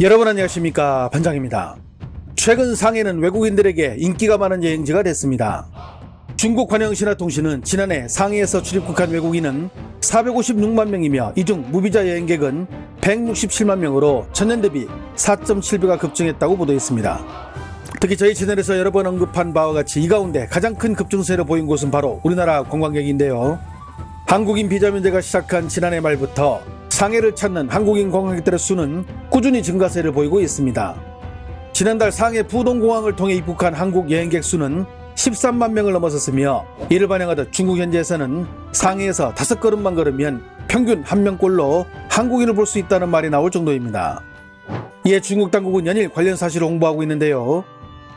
여러분 안녕하십니까 반장입니다. 최근 상해는 외국인들에게 인기가 많은 여행지가 됐습니다. 중국 관영신화통신은 지난해 상해에서 출입국한 외국인은 456만 명이며 이 중 무비자 여행객은 167만 명으로 전년 대비 4.7배가 급증했다고 보도했습니다. 특히 저희 채널에서 여러 번 언급한 바와 같이 이 가운데 가장 큰 급증세를 보인 곳은 바로 우리나라 관광객인데요. 한국인 비자 문제가 시작한 지난해 말부터 상해를 찾는 한국인 관광객들의 수는 꾸준히 증가세를 보이고 있습니다. 지난달 상해 부동공항을 통해 입국한 한국 여행객 수는 13만 명을 넘어섰으며 이를 반영하듯 중국 현지에서는 상해에서 다섯 걸음만 걸으면 평균 한 명꼴로 한국인을 볼 수 있다는 말이 나올 정도입니다. 이에 중국 당국은 연일 관련 사실을 홍보하고 있는데요.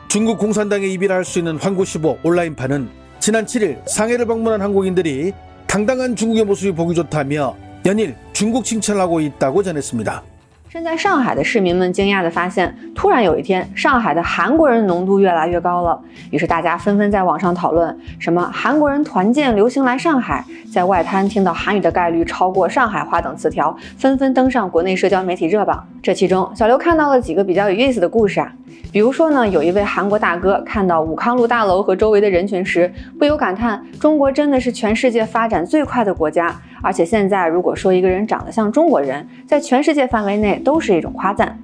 중국 공산당에 입일할 수 있는 환구15 온라인판은 지난 7일 상해를 방문한 한국인들이 당당한 중국의 모습이 보기 좋다며 연일 중국 칭찬을 하고 있다고 전했습니다. 身在上海的市民们惊讶地发现，突然有一天，上海的韩国人浓度越来越高了。于是大家纷纷在网上讨论，什么韩国人团建流行来上海，在外滩听到韩语的概率超过上海话等词条，纷纷登上国内社交媒体热榜。这其中，小刘看到了几个比较有意思的故事啊。比如说呢，有一位韩国大哥看到武康路大楼和周围的人群时，不由感叹：中国真的是全世界发展最快的国家。 而且现在，如果说一个人长得像中国人，在全世界范围内都是一种夸赞。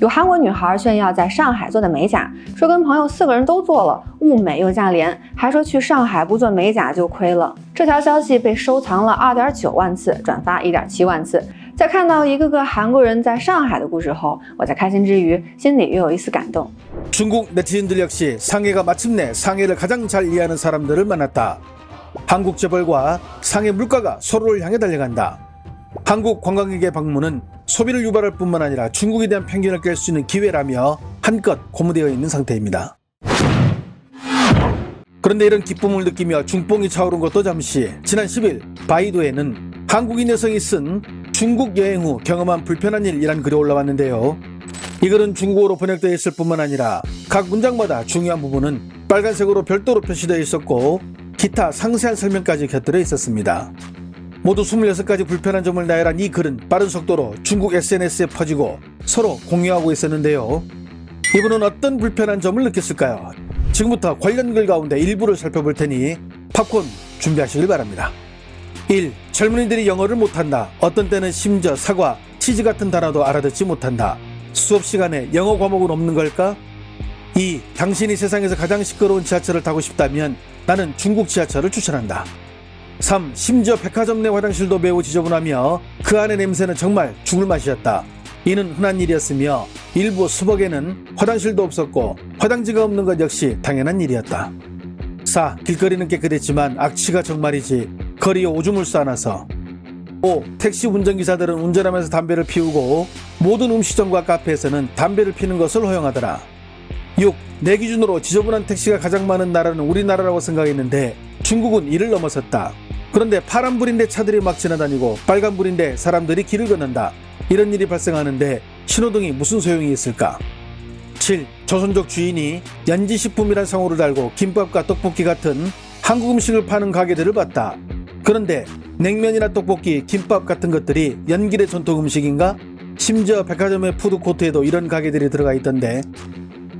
有韩国女孩炫耀在上海做的美甲，说跟朋友四个人都做了，物美又价廉，还说去上海不做美甲就亏了。这条消息被收藏了二点九万次，转发一点七万次。在看到一个个韩国人在上海的故事后，我在开心之余，心里又有一丝感动。 중국 네티즌들 역시 상해가 마침내 상해를 가장 잘 이해하는 사람들을 만났다. 한국 재벌과 상해 물가가 서로를 향해 달려간다. 한국 관광객의 방문은 소비를 유발할 뿐만 아니라 중국에 대한 편견을 깰 수 있는 기회라며 한껏 고무되어 있는 상태입니다. 그런데 이런 기쁨을 느끼며 중뽕이 차오른 것도 잠시 지난 10일 바이도에는 한국인 여성이 쓴 중국 여행 후 경험한 불편한 일이란 글이 올라왔는데요. 이 글은 중국어로 번역되어 있을 뿐만 아니라 각 문장마다 중요한 부분은 빨간색으로 별도로 표시되어 있었고 기타 상세한 설명까지 곁들여 있었습니다. 모두 26가지 불편한 점을 나열한 이 글은 빠른 속도로 중국 SNS에 퍼지고 서로 공유하고 있었는데요. 이분은 어떤 불편한 점을 느꼈을까요? 지금부터 관련 글 가운데 일부를 살펴볼 테니 팝콘 준비하시길 바랍니다. 1. 젊은이들이 영어를 못한다. 어떤 때는 심지어 사과, 치즈 같은 단어도 알아듣지 못한다. 수업 시간에 영어 과목은 없는 걸까? 2. 당신이 세상에서 가장 시끄러운 지하철을 타고 싶다면 나는 중국 지하철을 추천한다. 3. 심지어 백화점 내 화장실도 매우 지저분하며 그 안의 냄새는 정말 죽을 맛이었다. 이는 흔한 일이었으며 일부 수복에는 화장실도 없었고 화장지가 없는 것 역시 당연한 일이었다. 4. 길거리는 깨끗했지만 악취가 정말이지 거리에 오줌을 싸놔서 5. 택시 운전기사들은 운전하면서 담배를 피우고 모든 음식점과 카페에서는 담배를 피는 것을 허용하더라. 6. 내 기준으로 지저분한 택시가 가장 많은 나라는 우리나라라고 생각했는데 중국은 이를 넘어섰다. 그런데 파란불인데 차들이 막 지나다니고 빨간불인데 사람들이 길을 걷는다. 이런 일이 발생하는데 신호등이 무슨 소용이 있을까? 7. 조선족 주인이 연지식품이란 상호를 달고 김밥과 떡볶이 같은 한국 음식을 파는 가게들을 봤다. 그런데 냉면이나 떡볶이, 김밥 같은 것들이 연길의 전통 음식인가? 심지어 백화점의 푸드코트에도 이런 가게들이 들어가 있던데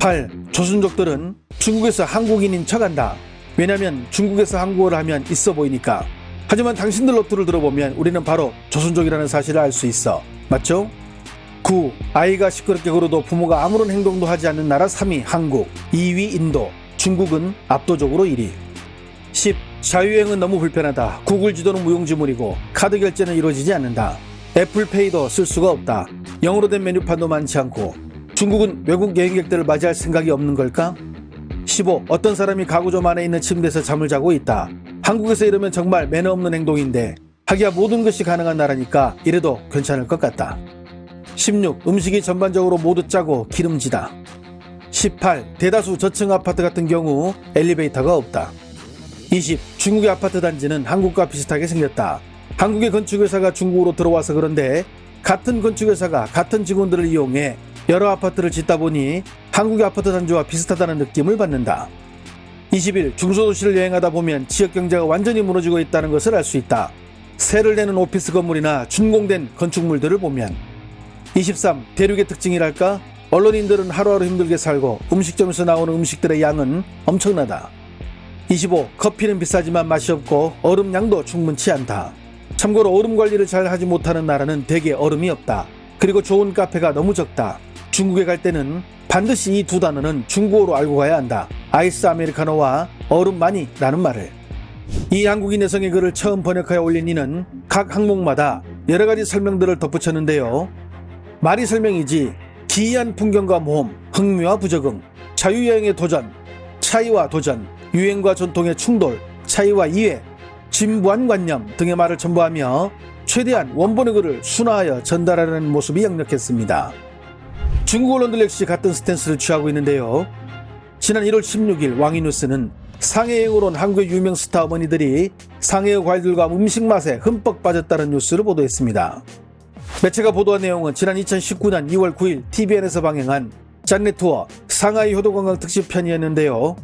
8. 조선족들은 중국에서 한국인인 척한다. 왜냐면 중국에서 한국어를 하면 있어 보이니까. 하지만 당신들 노트를 들어보면 우리는 바로 조선족이라는 사실을 알 수 있어. 맞죠? 9. 아이가 시끄럽게 굴어도 부모가 아무런 행동도 하지 않는 나라 3위 한국, 2위 인도, 중국은 압도적으로 1위. 10. 자유여행은 너무 불편하다. 구글 지도는 무용지물이고 카드 결제는 이루어지지 않는다. 애플페이도 쓸 수가 없다. 영어로 된 메뉴판도 많지 않고 중국은 외국 여행객들을 맞이할 생각이 없는 걸까? 15. 어떤 사람이 가구점 안에 있는 침대에서 잠을 자고 있다. 한국에서 이러면 정말 매너 없는 행동인데 하기야 모든 것이 가능한 나라니까 이래도 괜찮을 것 같다. 16. 음식이 전반적으로 모두 짜고 기름지다. 18. 대다수 저층 아파트 같은 경우 엘리베이터가 없다. 20. 중국의 아파트 단지는 한국과 비슷하게 생겼다. 한국의 건축회사가 중국으로 들어와서 그런데 같은 건축회사가 같은 직원들을 이용해 여러 아파트를 짓다 보니 한국의 아파트 단지와 비슷하다는 느낌을 받는다. 20일 중소도시를 여행하다 보면 지역 경제가 완전히 무너지고 있다는 것을 알 수 있다. 세를 내는 오피스 건물이나 준공된 건축물들을 보면 23. 대륙의 특징이랄까? 언론인들은 하루하루 힘들게 살고 음식점에서 나오는 음식들의 양은 엄청나다. 25. 커피는 비싸지만 맛이 없고 얼음 양도 충분치 않다. 참고로 얼음 관리를 잘 하지 못하는 나라는 대개 얼음이 없다. 그리고 좋은 카페가 너무 적다. 중국에 갈 때는 반드시 이 두 단어는 중국어로 알고 가야 한다. 아이스 아메리카노와 얼음 많이 라는 말을. 이 한국인 여성의 글을 처음 번역하여 올린 이는 각 항목마다 여러 가지 설명들을 덧붙였는데요. 말이 설명이지 기이한 풍경과 모험, 흥미와 부적응, 자유여행의 도전, 차이와 도전, 유행과 전통의 충돌, 차이와 이해, 진부한 관념 등의 말을 첨부하며 최대한 원본의 글을 순화하여 전달하는 모습이 역력했습니다. 중국 언론들 역시 같은 스탠스를 취하고 있는데요. 지난 1월 16일 왕이뉴스는 상해여행으로 온 한국의 유명 스타 어머니들이 상해의 과일들과 음식 맛에 흠뻑 빠졌다는 뉴스를 보도했습니다. 매체가 보도한 내용은 지난 2019년 2월 9일 TVN에서 방영한 짠내 투어 상하이 효도관광 특집 편이었는데요.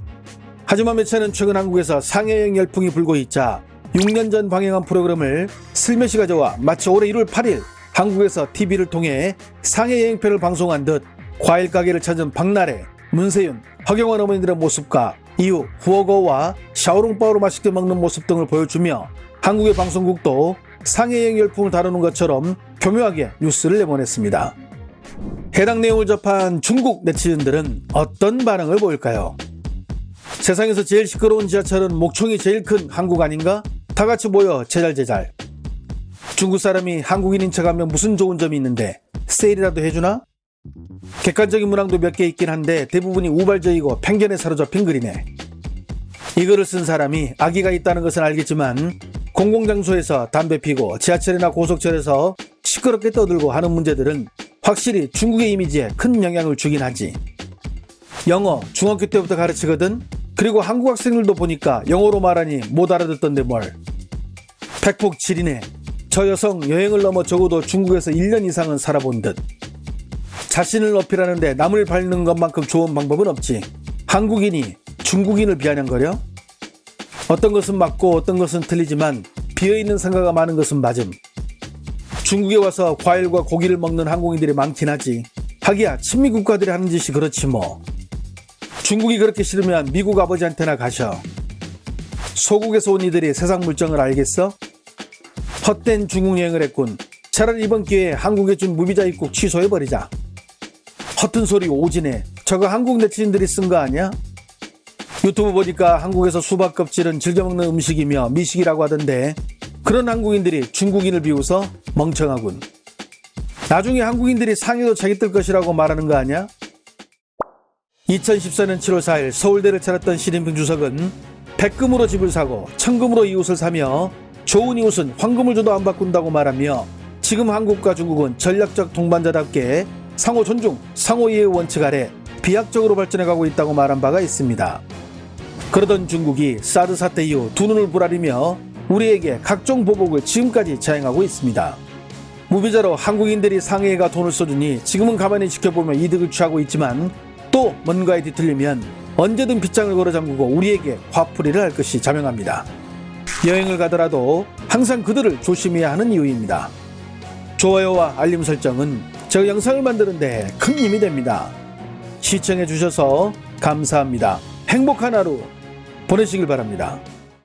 하지만 매체는 최근 한국에서 상해여행 열풍이 불고 있자 6년 전 방영한 프로그램을 슬며시 가져와 마치 올해 1월 8일 한국에서 TV를 통해 상해 여행편을 방송한 듯 과일 가게를 찾은 박나래, 문세윤, 허경환 어머니들의 모습과 이후 후어거와 샤오롱바오로 맛있게 먹는 모습 등을 보여주며 한국의 방송국도 상해 여행 열풍을 다루는 것처럼 교묘하게 뉴스를 내보냈습니다. 해당 내용을 접한 중국 네티즌들은 어떤 반응을 보일까요? 세상에서 제일 시끄러운 지하철은 목청이 제일 큰 한국 아닌가? 다 같이 모여 제잘제잘. 중국 사람이 한국인인 척하면 무슨 좋은 점이 있는데 세일이라도 해주나? 객관적인 문항도 몇 개 있긴 한데 대부분이 우발적이고 편견에 사로잡힌 글이네. 이 글을 쓴 사람이 악의가 있다는 것은 알겠지만 공공장소에서 담배 피고 지하철이나 고속철에서 시끄럽게 떠들고 하는 문제들은 확실히 중국의 이미지에 큰 영향을 주긴 하지. 영어 중학교 때부터 가르치거든. 그리고 한국 학생들도 보니까 영어로 말하니 못 알아듣던데 뭘. 백폭칠이네. 저 여성 여행을 넘어 적어도 중국에서 1년 이상은 살아본 듯. 자신을 어필하는데 남을 밟는 것만큼 좋은 방법은 없지. 한국인이 중국인을 비아냥거려? 어떤 것은 맞고 어떤 것은 틀리지만 비어있는 생각가 많은 것은 맞음. 중국에 와서 과일과 고기를 먹는 한국인들이 많긴 하지. 하기야 친미 국가들이 하는 짓이 그렇지 뭐. 중국이 그렇게 싫으면 미국 아버지한테나 가셔. 소국에서 온 이들이 세상 물정을 알겠어? 헛된 중국 여행을 했군. 차라리 이번 기회에 한국에 준 무비자 입국 취소해버리자. 허튼 소리 오지네. 저거 한국 네티즌들이 쓴 거 아니야? 유튜브 보니까 한국에서 수박 껍질은 즐겨 먹는 음식이며 미식이라고 하던데 그런 한국인들이 중국인을 비웃어 멍청하군. 나중에 한국인들이 상해도 자기들 것이라고 말하는 거 아니야? 2014년 7월 4일 서울대를 차렸던 시진핑 주석은 백금으로 집을 사고 천금으로 이웃을 사며 좋은 이웃은 황금을 줘도 안 바꾼다고 말하며 지금 한국과 중국은 전략적 동반자답게 상호 존중, 상호 이해 원칙 아래 비약적으로 발전해가고 있다고 말한 바가 있습니다. 그러던 중국이 사드 사태 이후 두 눈을 부라리며 우리에게 각종 보복을 지금까지 자행하고 있습니다. 무비자로 한국인들이 상해가 돈을 써주니 지금은 가만히 지켜보며 이득을 취하고 있지만 또 뭔가에 뒤틀리면 언제든 빗장을 걸어 잠그고 우리에게 화풀이를 할 것이 자명합니다. 여행을 가더라도 항상 그들을 조심해야 하는 이유입니다. 좋아요와 알림 설정은 저 영상을 만드는데 큰 힘이 됩니다. 시청해 주셔서 감사합니다. 행복한 하루 보내시길 바랍니다.